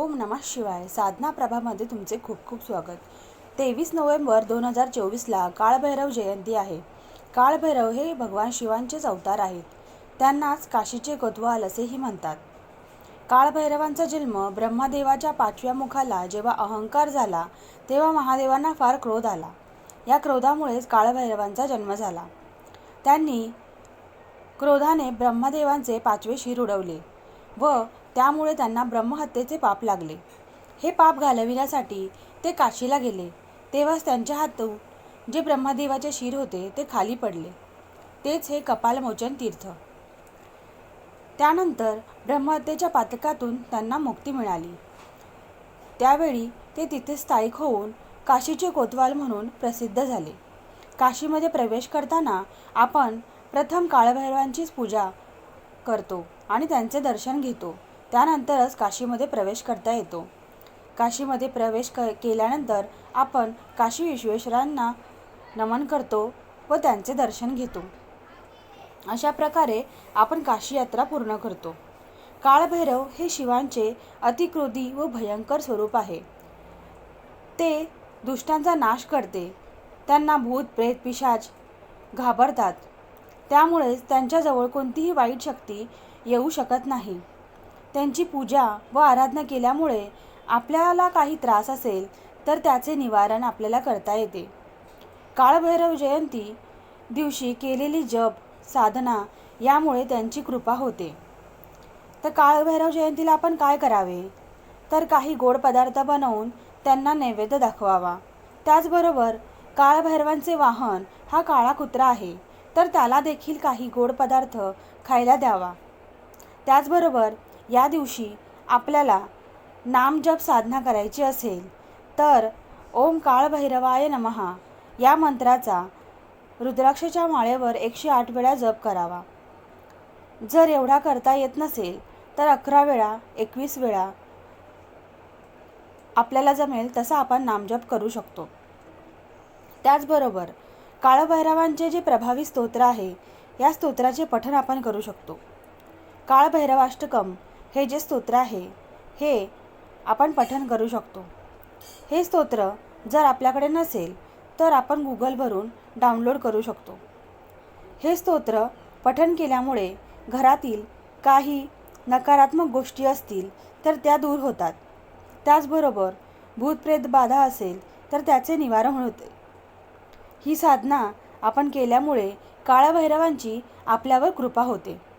ओम नमः शिवाय. साधना प्रभामध्ये तुमचे खूप खूप स्वागत. तेवीस नोव्हेंबर दोन हजार चोवीसला काळभैरव जयंती आहे. काळभैरव हे भगवान शिवांचेच अवतार आहेत. त्यांनाच काशीचे कोतवाल असेही म्हणतात. काळभैरवांचा जन्म ब्रह्मदेवाच्या पाचव्या मुखाला जेव्हा अहंकार झाला तेव्हा महादेवांना फार क्रोध आला. या क्रोधामुळेच काळभैरवांचा जन्म झाला. त्यांनी क्रोधाने ब्रह्मदेवांचे पाचवे शिर उडवले व त्यामुळे त्यांना ब्रह्महत्येचे पाप लागले. हे पाप घालविण्यासाठी ते काशीला गेले. तेव्हाच त्यांच्या हातून जे ब्रह्मदेवाचे शिर होते ते खाली पडले. तेच हे कपालमोचन तीर्थ. त्यानंतर ब्रह्महत्येच्या पातकातून त्यांना मुक्ती मिळाली. त्यावेळी ते तिथे स्थायिक होऊन काशीचे कोतवाल म्हणून प्रसिद्ध झाले. काशीमध्ये प्रवेश करताना आपण प्रथम काळभैरवांचीच पूजा करतो आणि त्यांचे दर्शन घेतो. त्यानंतरच काशीमध्ये प्रवेश करता येतो. काशीमध्ये प्रवेश क केल्यानंतर आपण काशी विश्वेश्वरांना नमन करतो व त्यांचे दर्शन घेतो. अशा प्रकारे आपण काशी यात्रा पूर्ण करतो. काळभैरव हे शिवांचे अतिक्रोधी व भयंकर स्वरूप आहे. ते दुष्टांचा नाश करते. त्यांना भूत प्रेत पिशाच घाबरतात. त्यामुळेच त्यांच्याजवळ कोणतीही वाईट शक्ती येऊ शकत नाही. त्यांची पूजा व आराधना केल्यामुळे आपल्याला काही त्रास असेल तर त्याचे निवारण आपल्याला करता येते. काळभैरव जयंती दिवशी केलेली जप साधना यामुळे त्यांची कृपा होते. तर काळभैरव जयंतीला आपण काय करावे? तर काही गोड पदार्थ बनवून त्यांना नैवेद्य दाखवावा. त्याचबरोबर काळभैरवांचे वाहन हा काळा कुत्रा आहे तर त्याला देखील काही गोड पदार्थ खायला द्यावा. त्याचबरोबर या दिवशी आपल्याला नामजप साधना करायची असेल तर ओम काळभैरवाय नमहा या मंत्राचा रुद्राक्षच्या माळेवर एकशे आठ वेळा जप करावा. जर एवढा करता येत नसेल तर अकरा वेळा एकवीस वेळा आपल्याला जमेल तसा आपण नामजप करू शकतो. त्याचबरोबर काळभैरवांचे जे प्रभावी स्तोत्र आहे या स्तोत्राचे पठण आपण करू शकतो. काळभैरवाष्टकम हे जे स्तोत्र आहे हे आपण पठण करू शकतो. हे स्तोत्र जर आपल्याकडे नसेल तर आपण गुगलवरून डाउनलोड करू शकतो. हे स्तोत्र पठण केल्यामुळे घरातील काही नकारात्मक गोष्टी असतील तर त्या दूर होतात. त्याचबरोबर भूतप्रेत बाधा असेल तर त्याचे निवारण होते. ही साधना आपण केल्यामुळे काळभैरवांची आपल्यावर कृपा होते.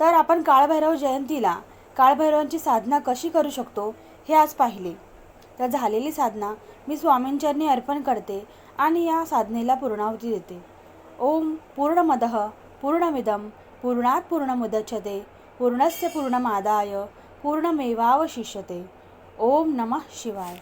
तर आपण काळभैरव जयंतीला काळभैरवांची साधना कशी करू शकतो हे आज पाहिले. तर झालेली साधना मी स्वामींचरणी अर्पण करते आणि या साधनेला पूर्णाहुती देते. ओम पूर्णमद पूर्णमिदं पूर्णात पूर्णमुदच्छते पूर्णस्य पूर्णमादाय पूर्णमेवावशिष्यते. ओम नमः शिवाय.